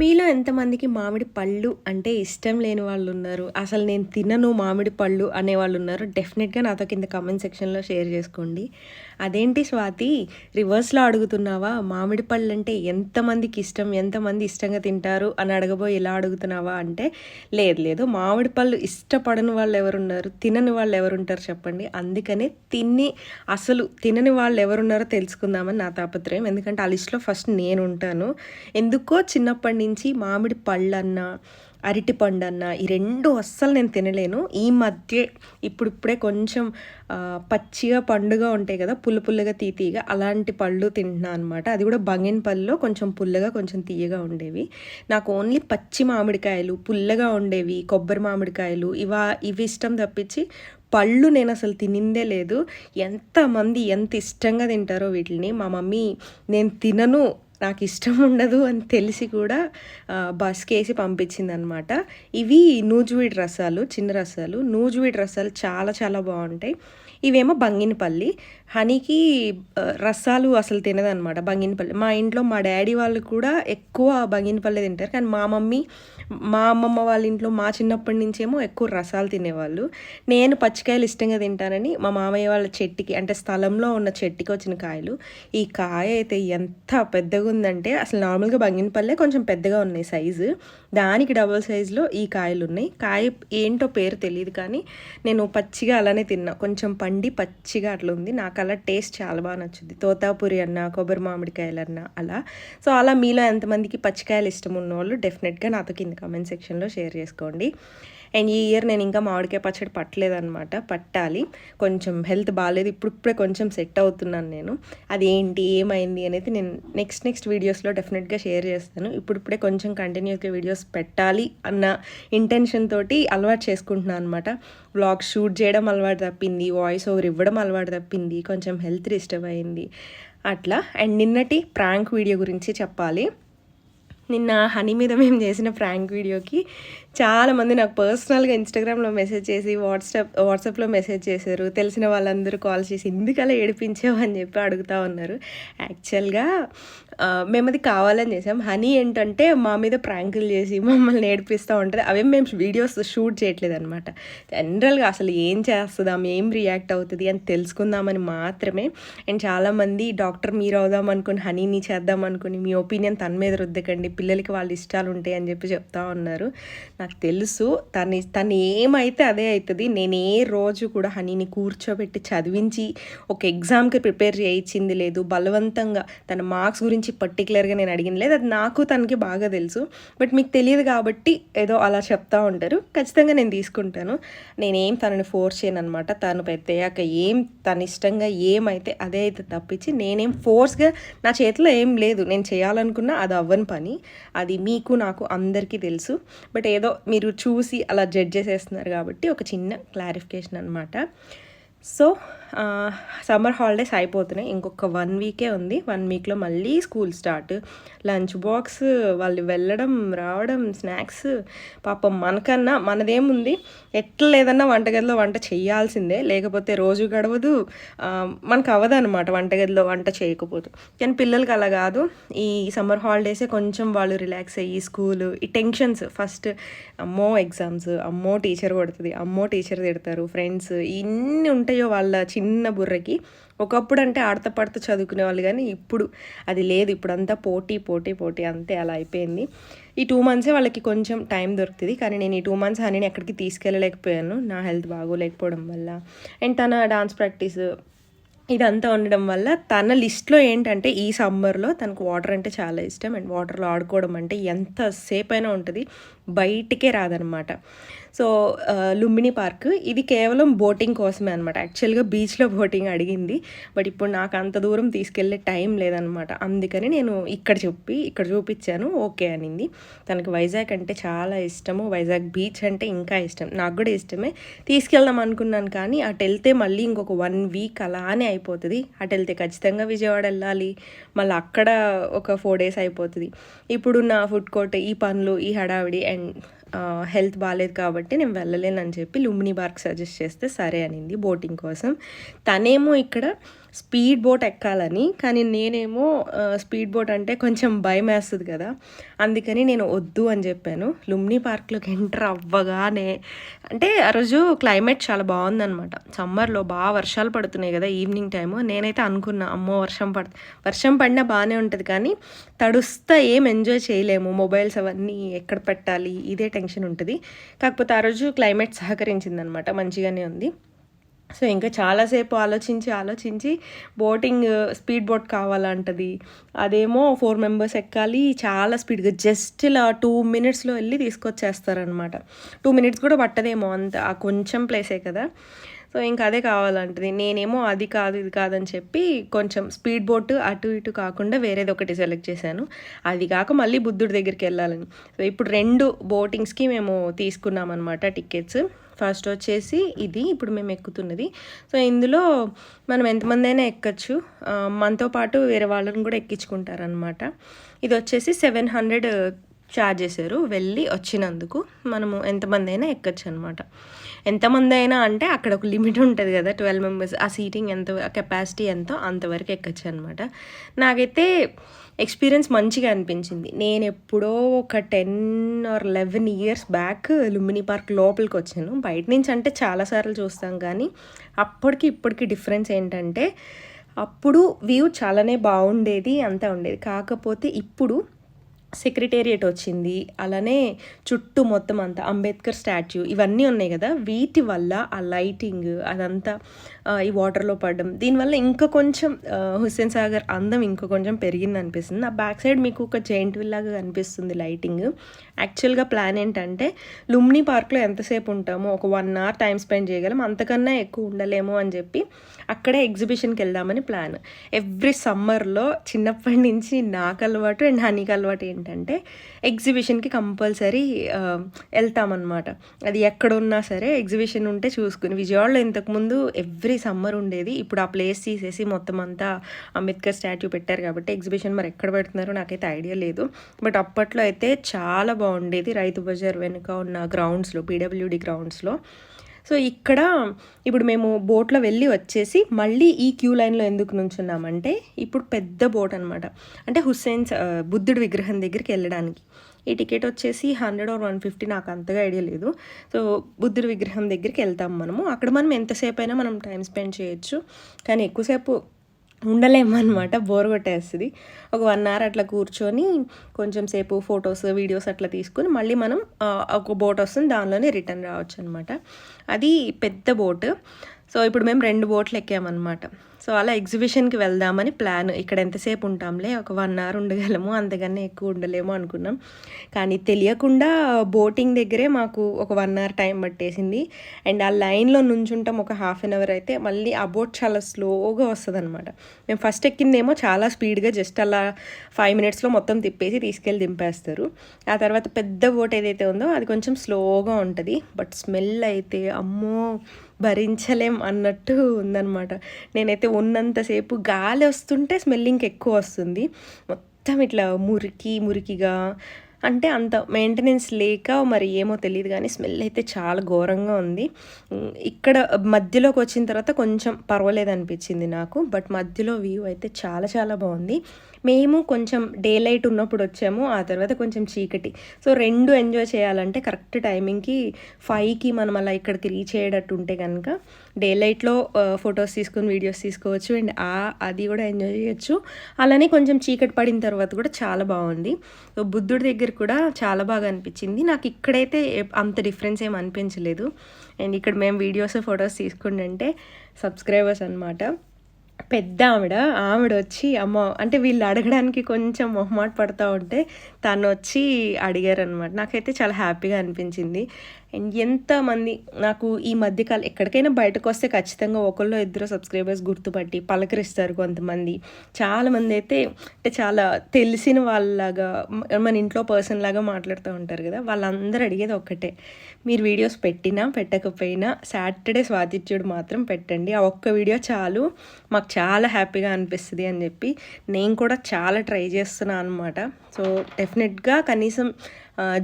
మీలో ఎంతమందికి మామిడి పళ్ళు అంటే ఇష్టం లేని వాళ్ళు ఉన్నారు అసలు నేను తినను మామిడి పళ్ళు అనేవాళ్ళు ఉన్నారు డెఫినెట్గా నాతో కింద కామెంట్ సెక్షన్లో షేర్ చేసుకోండి. అదేంటి స్వాతి? రివర్స్లో అడుగుతున్నావా? మామిడి పళ్ళు అంటే ఎంతమందికి ఇష్టం ఎంతమంది ఇష్టంగా తింటారు అని అడగబోయి ఇలా అడుగుతున్నావా అంటే లేదు లేదు. మామిడి పళ్ళు ఇష్టపడని వాళ్ళు ఎవరున్నారు? తినని వాళ్ళు ఎవరుంటారు చెప్పండి. అందుకనే తిని అసలు తినని వాళ్ళు ఎవరున్నారో తెలుసుకుందామని నా తాపత్రయం. ఎందుకంటే ఆ లిస్ట్లో ఫస్ట్ నేను ఉంటాను. ఎందుకో చిన్నప్పటి నుంచి మామిడి పళ్ళన్నా అరటి పండు అన్న ఈ రెండు అస్సలు నేను తినలేను. ఈ మధ్య ఇప్పుడిప్పుడే కొంచెం పచ్చిగా పండుగా ఉంటాయి కదా పుల్ల పుల్లగా తీతీగా అలాంటి పళ్ళు తింటున్నాను అనమాట అది కూడా బంగిన పళ్ళులో కొంచెం పుల్లగా కొంచెం తీయగా ఉండేవి. నాకు ఓన్లీ పచ్చి మామిడికాయలు పుల్లగా ఉండేవి కొబ్బరి మామిడికాయలు ఇవా ఇవి ఇష్టం తప్పించి పళ్ళు నేను అసలు తినిందే లేదు. ఎంతమంది ఎంత ఇష్టంగా తింటారో వీటిని మా మమ్మీ నేను తినను నాకు ఇష్టం ఉండదు అని తెలిసి కూడా బస్కేసి బస్కి వేసి పంపించింది అనమాట ఇవి నూజువీడి రసాలు చిన్న రసాలు. నూజువీడి రసాలు చాలా చాలా బాగుంటాయి. ఇవేమో బంగినపల్లి హనీకి రసాలు అసలు తినదనమాట బంగినపల్లి మా ఇంట్లో మా డాడీ వాళ్ళు కూడా ఎక్కువ బంగినపల్లి తింటారు. కానీ మా మమ్మీ మా అమ్మమ్మ వాళ్ళ ఇంట్లో మా చిన్నప్పటి నుంచేమో ఎక్కువ రసాలు తినేవాళ్ళు. నేను పచ్చికాయలు ఇష్టంగా తింటానని మా మామయ్య వాళ్ళ చెట్టుకి అంటే స్థలంలో ఉన్న చెట్టుకి వచ్చిన కాయలు. ఈ కాయ అయితే ఎంత పెద్దగా ఉందంటే అసలు నార్మల్గా బంగినపల్లె కొంచెం పెద్దగా ఉన్నాయి సైజు. దానికి డబుల్ సైజులో ఈ కాయలు ఉన్నాయి. కాయ ఏంటో పేరు తెలియదు కానీ నేను పచ్చిగా అలానే తిన్నా. కొంచెం పండి పచ్చిగా అట్లా ఉంది. నాకు అలా టేస్ట్ చాలా బాగా నచ్చుద్ది. తోతాపూరి అన్న కొబ్బరి మామిడికాయలన్నా అలా. సో అలా మీలో ఎంతమందికి పచ్చికాయలు ఇష్టం ఉన్న వాళ్ళు డెఫినెట్గా నాతో కింద కామెంట్ సెక్షన్లో షేర్ చేసుకోండి. అండ్ ఈ ఇయర్ నేను ఇంకా మామిడికాయ పచ్చడి పట్టలేదనమాట పట్టాలి. కొంచెం హెల్త్ బాగాలేదు ఇప్పుడిప్పుడే కొంచెం సెట్ అవుతున్నాను నేను. అది ఏంటి? ఏమైంది? అనేది నేను నెక్స్ట్ నెక్స్ట్ వీడియోస్లో డెఫినెట్గా షేర్ చేస్తాను. ఇప్పుడిప్పుడే కొంచెం కంటిన్యూస్గా వీడియోస్ పెట్టాలి అన్న ఇంటెన్షన్ తోటి అలవాటు చేసుకుంటున్నాను అనమాట బ్లాగ్ షూట్ చేయడం అలవాటు తప్పింది. వాయిస్ ఓవర్ ఇవ్వడం అలవాటు తప్పింది. కొంచెం హెల్త్ డిస్టర్బ్ అయింది. అట్లా. అండ్ నిన్నటి ప్రాంక్ వీడియో గురించి చెప్పాలి. నిన్న హనీ మీద మేము చేసిన ప్రాంక్ వీడియోకి చాలామంది నాకు పర్సనల్గా ఇన్స్టాగ్రామ్లో మెసేజ్ చేసి వాట్సాప్ వాట్సాప్లో మెసేజ్ చేశారు. తెలిసిన వాళ్ళందరూ కాల్ చేసి ఎందుకలా ఏడిపించావు? అని చెప్పి అడుగుతూ ఉన్నారు. యాక్చువల్గా మేము అది కావాలని చేసాం. హనీ ఏంటంటే మా మీద ప్రాంకులు చేసి మమ్మల్ని నేర్పిస్తూ ఉంటుంది. అవి మేము వీడియోస్ షూట్ చేయట్లేదు అనమాట జనరల్గా అసలు ఏం చేస్తుందాం ఏం రియాక్ట్ అవుతుంది అని తెలుసుకుందామని మాత్రమే అండ్ చాలామంది డాక్టర్ మీరు అవుదాం అనుకుని హనీని చేద్దాం అనుకుని మీ ఒపీనియన్ తన మీద రుద్దకండి. పిల్లలకి వాళ్ళ ఇష్టాలు ఉంటాయి అని చెప్పి చెప్తా ఉన్నారు. నాకు తెలుసు తను తను ఏమైతే అదే అవుతుంది. నేను ఏ రోజు కూడా హనీని కూర్చోబెట్టి చదివించి ఒక ఎగ్జామ్కి ప్రిపేర్ చేయించింది లేదు. బలవంతంగా తన మార్క్స్ గురించి పర్టికులర్గా నేను అడిగింది లేదు. అది నాకు తనకి బాగా తెలుసు. బట్ మీకు తెలియదు కాబట్టి ఏదో అలా చెప్తా ఉంటారు. ఖచ్చితంగా నేను తీసుకుంటాను. నేనేం తనని ఫోర్స్ చేయను అనమాట తను పెద్దయ్యాక ఏం తన ఇష్టంగా ఏమైతే అదే అయితే తప్పించి నేనేం ఫోర్స్గా నా చేతిలో ఏం లేదు. నేను చేయాలనుకున్నా అది అవ్వని పని. అది మీకు నాకు అందరికీ తెలుసు. బట్ ఏదో మీరు చూసి అలా జడ్జ్ చేసేస్తున్నారు కాబట్టి ఒక చిన్న క్లారిఫికేషన్ అనమాట సో సమ్మర్ హాలిడేస్ అయిపోతున్నాయి. ఇంకొక వన్ వీకే ఉంది. వన్ వీక్లో మళ్ళీ స్కూల్ స్టార్ట్. లంచ్ బాక్స్ వాళ్ళు వెళ్ళడం రావడం స్నాక్స్ పాపం మనకన్నా మనదేముంది? ఎట్లా లేదన్నా వంటగదిలో వంట చేయాల్సిందే. లేకపోతే రోజు గడవదు. మనకు అవ్వదు అనమాట వంటగదిలో వంట చేయకపోతే. కానీ పిల్లలకి అలా కాదు. ఈ సమ్మర్ హాలిడేసే కొంచెం వాళ్ళు రిలాక్స్ అయ్యి స్కూల్ ఈ టెన్షన్స్. ఫస్ట్ అమ్మో ఎగ్జామ్స్ అమ్మో టీచర్ కొడుతుంది అమ్మో టీచర్ తిడతారు ఫ్రెండ్స్ ఇన్ని ఉంటాయో వాళ్ళ చిన్న బుర్రకి. ఒకప్పుడు అంటే ఆడతా పడతా చదువుకునే వాళ్ళు కానీ ఇప్పుడు అది లేదు. ఇప్పుడు అంతా పోటీ పోటీ పోటీ అంతే అలా అయిపోయింది. ఈ టూ మంత్సే వాళ్ళకి కొంచెం టైం దొరుకుతుంది. కానీ నేను ఈ టూ మంత్స్ హనీని ఎక్కడికి తీసుకెళ్ళలేకపోయాను. నా హెల్త్ బాగోలేకపోవడం వల్ల. అండ్ తన డాన్స్ ప్రాక్టీస్ ఇదంతా ఉండడం వల్ల తన లిస్ట్లో ఏంటంటే ఈ సమ్మర్లో తనకు వాటర్ అంటే చాలా ఇష్టం. అండ్ వాటర్లో ఆడుకోవడం అంటే ఎంతసేపు అయినా ఉంటుంది. బయటికే రాదనమాట. సో లుంబిని పార్క్ ఇది కేవలం బోటింగ్ కోసమే అనమాట. యాక్చువల్గా బీచ్లో బోటింగ్ అడిగింది. బట్ ఇప్పుడు నాకు అంత దూరం తీసుకెళ్ళే టైం లేదనమాట. అందుకని నేను ఇక్కడ చెప్పి ఇక్కడ చూపించాను. ఓకే అనింది. తనకి వైజాగ్ అంటే చాలా ఇష్టము. వైజాగ్ బీచ్ అంటే ఇంకా ఇష్టం. నాకు కూడా ఇష్టమే. తీసుకెళ్దాం అనుకున్నాను కానీ అటు వెళ్తే మళ్ళీ ఇంకొక వన్ వీక్ అలానే అయిపోతుంది. అటు వెళ్తే ఖచ్చితంగా విజయవాడ వెళ్ళాలి. మళ్ళీ అక్కడ ఒక ఫోర్ డేస్ అయిపోతుంది. ఇప్పుడున్న ఫుడ్ కోర్ట్ ఈ పనులు ఈ హడావిడి అండ్ హెల్త్ బాగాలేదు కాబట్టి నేను వెళ్ళలేనని చెప్పి లుంబిని పార్క్ సజెస్ట్ చేస్తే సరే అనింది బోటింగ్ కోసం. తనేమో ఇక్కడ స్పీడ్ బోట్ ఎక్కాలని కానీ నేనేమో స్పీడ్ బోట్ అంటే కొంచెం భయం వేస్తుంది కదా. అందుకని నేను వద్దు అని చెప్పాను. లుమ్ని పార్క్లోకి ఎంటర్ అవ్వగానే అంటే ఆ రోజు క్లైమేట్ చాలా బాగుందనమాట సమ్మర్లో బాగా వర్షాలు పడుతున్నాయి కదా ఈవినింగ్ టైము. నేనైతే అనుకున్నా అమ్మో వర్షం పడ వర్షం పడినా బాగానే ఉంటుంది కానీ తడుస్తా ఏం ఎంజాయ్ చేయలేము. మొబైల్స్ అవన్నీ ఎక్కడ పెట్టాలి? ఇదే టెన్షన్ ఉంటుంది. కాకపోతే ఆ రోజు క్లైమేట్ సహకరించిందనమాట మంచిగానే ఉంది. సో ఇంకా చాలాసేపు ఆలోచించి ఆలోచించి బోటింగ్ స్పీడ్ బోట్ కావాలంటది. అదేమో ఫోర్ మెంబర్స్ ఎక్కాలి చాలా స్పీడ్గా జస్ట్ ఇలా టూ మినిట్స్లో వెళ్ళి తీసుకొచ్చేస్తారనమాట. టూ మినిట్స్ కూడా పట్టదేమో అంత ఆ కొంచెం ప్లేసే కదా. సో ఇంకా అదే కావాలంటది. నేనేమో అది కాదు ఇది కాదని చెప్పి కొంచెం స్పీడ్ బోట్ అటు ఇటు కాకుండా వేరేది ఒకటి సెలెక్ట్ చేశాను. అది కాక మళ్ళీ బుద్ధుడి దగ్గరికి వెళ్ళాలని. సో ఇప్పుడు రెండు బోటింగ్స్కి మేము తీసుకున్నాం అనమాట టికెట్స్ ఫస్ట్ వచ్చేసి ఇది ఇప్పుడు మేము ఎక్కుతున్నది. సో ఇందులో మనం ఎంతమంది అయినా ఎక్కచ్చు మనతో పాటు వేరే వాళ్ళని కూడా ఎక్కించుకుంటారనమాట ఇది వచ్చేసి సెవెన్ హండ్రెడ్ ఛార్జ్ చేశారు వెళ్ళి వచ్చినందుకు. మనము ఎంతమంది అయినా ఎక్కచ్చు అనమాట ఎంతమంది అయినా అంటే అక్కడ ఒక లిమిట్ ఉంటుంది కదా ట్వెల్వ్ మెంబర్స్. ఆ సీటింగ్ ఎంత కెపాసిటీ ఎంతో అంతవరకు ఎక్కచ్చు అనమాట నాకైతే ఎక్స్పీరియన్స్ మంచిగా అనిపించింది. నేను ఎప్పుడో ఒక ten or eleven years back Lumbini park లోపలికి వచ్చాను. బయట నుంచి అంటే చాలాసార్లు చూస్తాం కానీ అప్పటికి ఇప్పటికి డిఫరెన్స్ ఏంటంటే అప్పుడు వ్యూ చాలానే బాగుండేది అంతా ఉండేది. కాకపోతే ఇప్పుడు సెక్రటేరియట్ వచ్చింది. అలానే చుట్టూ మొత్తం అంతా అంబేద్కర్ స్టాచ్యూ ఇవన్నీ ఉన్నాయి కదా. వీటి వల్ల ఆ లైటింగ్ అదంతా ఈ వాటర్లో పడడం. దీనివల్ల ఇంకా కొంచెం హుస్సేన్ సాగర్ అందం ఇంకా కొంచెం పెరిగింది అనిపిస్తుంది. ఆ బ్యాక్ సైడ్ మీకు ఒక జైంట్ విల్లాగా కనిపిస్తుంది లైటింగ్. యాక్చువల్గా ప్లాన్ ఏంటంటే లుమ్ని పార్క్లో ఎంతసేపు ఉంటామో ఒక వన్ అవర్ టైం స్పెండ్ చేయగలం. అంతకన్నా ఎక్కువ ఉండలేము అని చెప్పి అక్కడే ఎగ్జిబిషన్కి వెళ్దామని ప్లాన్. ఎవ్రీ సమ్మర్లో చిన్నప్పటి నుంచి నాకు అలవాటు అండ్ హనీకి అలవాటు ఏంటంటే ఎగ్జిబిషన్కి కంపల్సరీ వెళ్తామన్నమాట. అది ఎక్కడున్నా సరే ఎగ్జిబిషన్ ఉంటే చూసుకుని. విజయవాడలో ఇంతకుముందు ఎవ్రీ సమ్మర్ ఉండేది. ఇప్పుడు ఆ ప్లేస్ తీసేసి మొత్తం అంతా అంబేద్కర్ స్టాట్యూ పెట్టారు కాబట్టి ఎగ్జిబిషన్ మరి ఎక్కడ పెడుతున్నారో నాకైతే ఐడియా లేదు. బట్ అప్పట్లో అయితే చాలా బాగుండేది. రైతు బజార్ వెనుక ఉన్న గ్రౌండ్స్లో పీడబ్ల్యూడి గ్రౌండ్స్లో. సో ఇక్కడ ఇప్పుడు మేము బోట్లో వెళ్ళి వచ్చేసి మళ్ళీ ఈ క్యూ లైన్లో ఎందుకు నుంచున్నామంటే ఇప్పుడు పెద్ద బోట్ అనమాట అంటే హుస్సేన్ బుద్ధుడి విగ్రహం దగ్గరికి వెళ్ళడానికి. ఈ టికెట్ వచ్చేసి హండ్రెడ్ ఆర్ వన్ ఫిఫ్టీ నాకు అంతగా ఐడియా లేదు. సో బుద్ధుడి విగ్రహం దగ్గరికి వెళ్తాం మనము. అక్కడ మనం ఎంతసేపు అయినా మనం టైం స్పెండ్ చేయొచ్చు. కానీ ఎక్కువసేపు ఉండలేము అనమాట బోర్ కొట్టేస్తుంది. ఒక వన్ అవర్ అట్లా కూర్చొని కొంచెం సేపు ఫొటోస్ వీడియోస్ అట్లా తీసుకుని మళ్ళీ మనం ఒక బోట్ వస్తుంది దానిలోనే రిటర్న్ రావచ్చు అనమాట అది పెద్ద బోట్. సో ఇప్పుడు మేము రెండు బోట్లు ఎక్కామన్నమాట. సో అలా ఎగ్జిబిషన్కి వెళ్దామని ప్లాన్ ఇక్కడ ఎంతసేపు ఉంటాంలే? ఒక వన్ అవర్ ఉండగలము? అంతకన్నా ఎక్కువ ఉండలేము అనుకున్నాం. కానీ తెలియకుండా బోటింగ్ దగ్గరే మాకు ఒక వన్ అవర్ టైం పట్టేసింది. అండ్ ఆ లైన్లో నుంచుంటాం ఒక హాఫ్ అన్ అవర్ అయితే మళ్ళీ ఆ బోట్ చాలా స్లోగా వస్తుంది అనమాట మేము ఫస్ట్ ఎక్కిందేమో చాలా స్పీడ్గా జస్ట్ అలా ఫైవ్ మినిట్స్లో మొత్తం తిప్పేసి తీసుకెళ్ళి దింపేస్తారు. ఆ తర్వాత పెద్ద బోట్ ఏదైతే ఉందో అది కొంచెం స్లోగా ఉంటుంది. బట్ స్మెల్ అయితే అమ్మో! భరించలేం అన్నట్టు ఉందన్నమాట. నేనైతే ఉన్నంతసేపు గాలి వస్తుంటే స్మెల్ ఇంకెక్కువ వస్తుంది. మొత్తం ఇట్లా మురికి మురికిగా అంటే అంత మెయింటెనెన్స్ లేక మరి ఏమో తెలియదు కానీ స్మెల్ అయితే చాలా ఘోరంగా ఉంది. ఇక్కడ మధ్యలోకి వచ్చిన తర్వాత కొంచెం పర్వాలేదు అనిపించింది నాకు బట్ మధ్యలో వ్యూ అయితే చాలా చాలా బాగుంది. మేము కొంచెం డే లైట్ ఉన్నప్పుడు వచ్చాము ఆ తర్వాత కొంచెం చీకటి. సో రెండు ఎంజాయ్ చేయాలంటే కరెక్ట్ టైమింగ్కి ఫైవ్కి మనం అలా ఇక్కడికి రీచ్ అయ్యేటట్టు ఉంటే కనుక డే లైట్లో ఫొటోస్ తీసుకొని వీడియోస్ తీసుకోవచ్చు. అండ్ ఆ అది కూడా ఎంజాయ్ చేయొచ్చు. అలానే కొంచెం చీకటి పడిన తర్వాత కూడా చాలా బాగుంది. సో బుద్ధుడి దగ్గర కూడా చాలా బాగా అనిపించింది. నాకు ఇక్కడైతే అంత డిఫరెన్స్ ఏం అనిపించలేదు. అండ్ ఇక్కడ మేము వీడియోస్ ఫొటోస్ తీసుకుంటుంటే సబ్స్క్రైబర్స్ అనమాట పెద్ద ఆవిడ ఆవిడ వచ్చి అమ్మ అంటే వీళ్ళు అడగడానికి కొంచెం మొహమాట పడతా ఉంటే తను వచ్చి అడిగారు అనమాట నాకైతే చాలా హ్యాపీగా అనిపించింది. అండ్ ఎంతమంది నాకు ఈ మధ్యకాలం ఎక్కడికైనా బయటకు వస్తే ఖచ్చితంగా ఒకళ్ళు ఇద్దరు సబ్స్క్రైబర్స్ గుర్తుపట్టి పలకరిస్తారు కొంతమంది. చాలామంది అయితే అంటే చాలా తెలిసిన వాళ్ళలాగా మన ఇంట్లో పర్సన్ లాగా మాట్లాడుతూ ఉంటారు కదా వాళ్ళందరూ అడిగేది ఒక్కటే. మీరు వీడియోస్ పెట్టినా పెట్టకపోయినా సాటర్డే స్వాతిత్యుడు మాత్రం పెట్టండి. ఆ ఒక్క వీడియో చాలు మాకు చాలా హ్యాపీగా అనిపిస్తుంది అని చెప్పి నేను కూడా చాలా ట్రై చేస్తున్నాను అనమాట సో డెఫినెట్గా కనీసం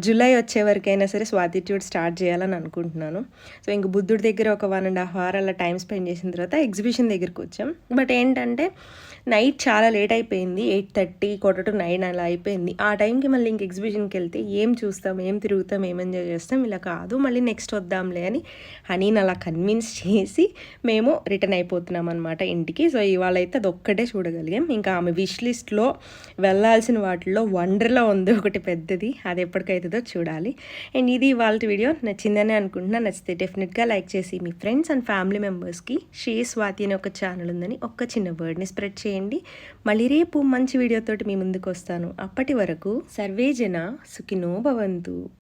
జూలై వచ్చే వరకైనా సరే స్వాతిట్యూడ్ స్టార్ట్ చేయాలని అనుకుంటున్నాను. సో ఇంక బుద్ధుడి దగ్గర ఒక వన్ అండ్ హాఫ్ అవర్ అలా టైం స్పెండ్ చేసిన తర్వాత ఎగ్జిబిషన్ దగ్గరికి వచ్చాం. బట్ ఏంటంటే నైట్ చాలా లేట్ అయిపోయింది. Eight thirty quarter to nine అలా అయిపోయింది. ఆ టైంకి మళ్ళీ ఇంక ఎగ్జిబిషన్కి వెళ్తే ఏం చూస్తాం ఏం తిరుగుతాం ఏం ఎంజాయ్ చేస్తాం ఇలా కాదు. మళ్ళీ నెక్స్ట్ వద్దాంలే అని హనీని అలా కన్విన్స్ చేసి మేము రిటర్న్ అయిపోతున్నాం అనమాట ఇంటికి. సో ఇవాళ అయితే అది ఒక్కటే చూడగలిగాం. ఇంకా ఆమె విష్ లిస్ట్లో వెళ్ళాల్సిన వాటిల్లో వండర్లో ఉంది ఒకటి పెద్దది. అది అవుతుందో చూడాలి. అండ్ ఇది ఇవాళ వీడియో. నచ్చిందని అనుకుంటున్నా. నచ్చితే డెఫినెట్గా లైక్ చేసి మీ ఫ్రెండ్స్ అండ్ ఫ్యామిలీ మెంబర్స్కి షే స్వాతి అనే ఒక ఛానల్ ఉందని ఒక్క చిన్న వర్డ్ని స్ప్రెడ్ చేయండి. మళ్ళీ రేపు మంచి వీడియోతోటి మీ ముందుకు వస్తాను అప్పటి వరకు సర్వేజన సుఖినో భవంతు.